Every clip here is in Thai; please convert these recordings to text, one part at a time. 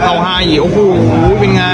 เข้าให้โอ้โหเป็นไง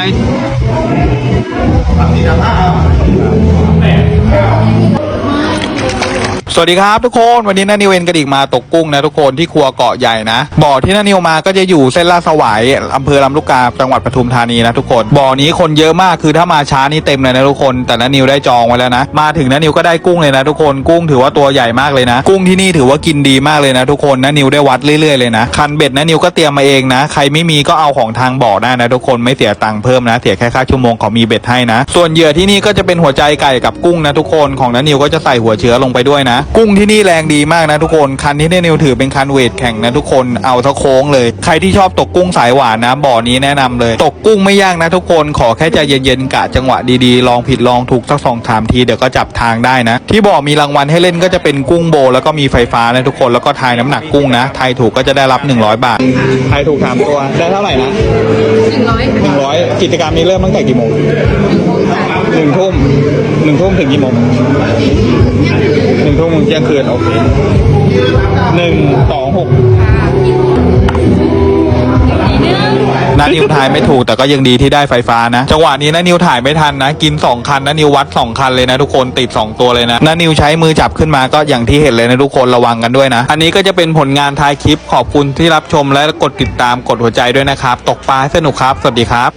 สวัสดีครับทุกคนวันนี้นานิวเอนกระดิกมาตกกุ้งนะทุกคนที่ครัวเกาะใหญ่นะบ่อที่นานิวมาก็จะอยู่เส้นลาดสวายอำเภอลำลูกกาจังหวัดปทุมธานีนะทุกคนบ่อนี้คนเยอะมากคือถ้ามาช้านี่เต็มเลยนะทุกคน แต่นานิวได้จองไว้แล้วนะ มาถึงนานิวก็ได้กุ้งเลยนะทุกคนกุ้งถือว่าตัวใหญ่มากเลยนะ กุ้งที่นี่ถือว่ากินดีมากเลยนะทุกคนนานิวได้วัดเรื่อยๆเลยนะคันเบ็ดนานิวก็เตรียมมาเองนะ ใครไม่มีก็เอาของทางบ่อได้นะทุกคนไม่เสียตังค์เพิ่มนะเสียแค่ค่าชั่วโมงเขามีเบ็ดให้นะ ส่วนเหยื่อที่นี่ก็จะเป็นหัวใจไก่กับกุ้งนะทุกคนของนานิวก็จะใส่หัวเชื้อลงไปด้วยนะกุ้งที่นี่แรงดีมากนะทุกคน คันที่นานิวถือเป็นคันเวทแข่งนะทุกคน เอาท่าโค้งเลย ใครที่ชอบตกกุ้งสายหวานนะบ่อนี้แนะนำเลย ตกกุ้งไม่ยากนะทุกคน ขอแค่ใจเย็นๆกะจังหวะดีๆ ลองผิดลองถูกสักสองสามทีเดี๋ยวก็จับทางได้นะ ที่บ่อมีรางวัลให้เล่นก็จะเป็นกุ้งโบ แล้วก็มีไฟฟ้านะทุกคน แล้วก็ทายน้ำหนักกุ้งนะ ทายถูกก็จะได้รับ 100 บาท ทายถูกถามตัว ได้เท่าไหร่นะหนึ่งร้อยหนึ่งร้อยกิจกรรมนี้เริ่มตั้งแต่กี่โมง หนึ่งทุ่มหนึ่งทุ่มถึงกี่โมงหนึ่งทุ่มถึงเที่ยงคืนโอเคหนึ่งสองหกนานิวถ่ายไม่ถูกแต่ก็ยังดีที่ได้ไฟฟ้านะ จังหวะนี้นานิวถ่ายไม่ทันนะ กิน 2 คันนานิววัด 2 คันเลยนะทุกคนติด 2 ตัวเลยนะนานิวใช้มือจับขึ้นมาก็อย่างที่เห็นเลยนะทุกคนระวังกันด้วยนะ อันนี้ก็จะเป็นผลงานท้ายคลิปขอบคุณที่รับชมและกดติดตามกดหัวใจด้วยนะครับ ตกปลาให้สนุกครับ สวัสดีครับ